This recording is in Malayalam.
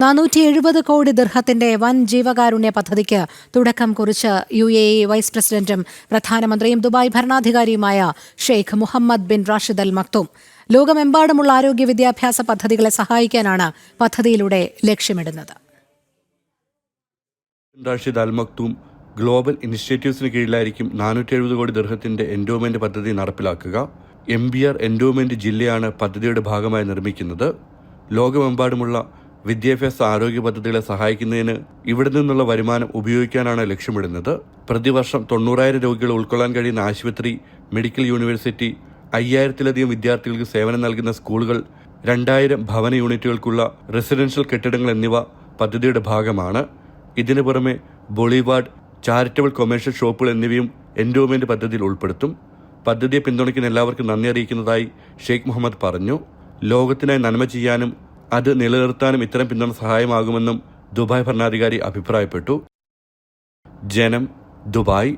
നാനൂറ്റി എഴുപത് കോടി ദിർഹത്തിന്റെ വൻ ജീവകാരുണ്യ പദ്ധതിക്ക് തുടക്കം കുറിച്ച് യു എ ഇ വൈസ് പ്രസിഡന്റും പ്രധാനമന്ത്രിയും Dubai ഭരണാധികാരിയുമായ Sheikh Mohammed bin Rashid Al Maktoum ലോകമെമ്പാടുമുള്ള ആരോഗ്യ വിദ്യാഭ്യാസ പദ്ധതികളെ സഹായിക്കാനാണ് പദ്ധതിയിലൂടെ ലക്ഷ്യമിടുന്നത്. റാഷിദ് അൽ ഗ്ലോബൽ ഇനിഷ്യേറ്റീവ്സിന് കീഴിലായിരിക്കും നാനൂറ്റി എഴുപത് കോടി ദീർഘത്തിന്റെ എൻഡോമെന്റ് പദ്ധതി നടപ്പിലാക്കുക. എം ബി ആർ എൻഡോമെന്റ് ജില്ലയാണ് പദ്ധതിയുടെ ഭാഗമായി നിർമ്മിക്കുന്നത്. ലോകമെമ്പാടുമുള്ള വിദ്യാഭ്യാസ ആരോഗ്യ പദ്ധതികളെ സഹായിക്കുന്നതിന് ഇവിടെ നിന്നുള്ള വരുമാനം ഉപയോഗിക്കാനാണ് ലക്ഷ്യമിടുന്നത്. പ്രതിവർഷം തൊണ്ണൂറായിരം രോഗികൾ ഉൾക്കൊള്ളാൻ കഴിയുന്ന ആശുപത്രി മെഡിക്കൽ യൂണിവേഴ്സിറ്റി അയ്യായിരത്തിലധികം വിദ്യാർത്ഥികൾക്ക് സേവനം നൽകുന്ന സ്കൂളുകൾ രണ്ടായിരം ഭവന യൂണിറ്റുകൾക്കുള്ള റെസിഡൻഷ്യൽ കെട്ടിടങ്ങൾ എന്നിവ പദ്ധതിയുടെ ഭാഗമാണ്. ഇതിനു പുറമെ ബോളിവാർഡ് ചാരിറ്റബിൾ കൊമേഴ്ഷ്യൽ ഷോപ്പുകൾ എന്നിവയും എൻഡോമെന്റ് പദ്ധതിയിൽ ഉൾപ്പെടുത്തും. പദ്ധതിയെ പിന്തുണയ്ക്കുന്ന എല്ലാവർക്കും നന്ദി അറിയിക്കുന്നതായി ഷെയ്ഖ് മുഹമ്മദ് പറഞ്ഞു. ലോകത്തിനായി നന്മ ചെയ്യാനും അത് നിലനിർത്താനും ഇത്തരം പിന്തുണ സഹായമാകുമെന്നും ദുബായ് ഭരണാധികാരി അഭിപ്രായപ്പെട്ടു. ജനം ദുബായ്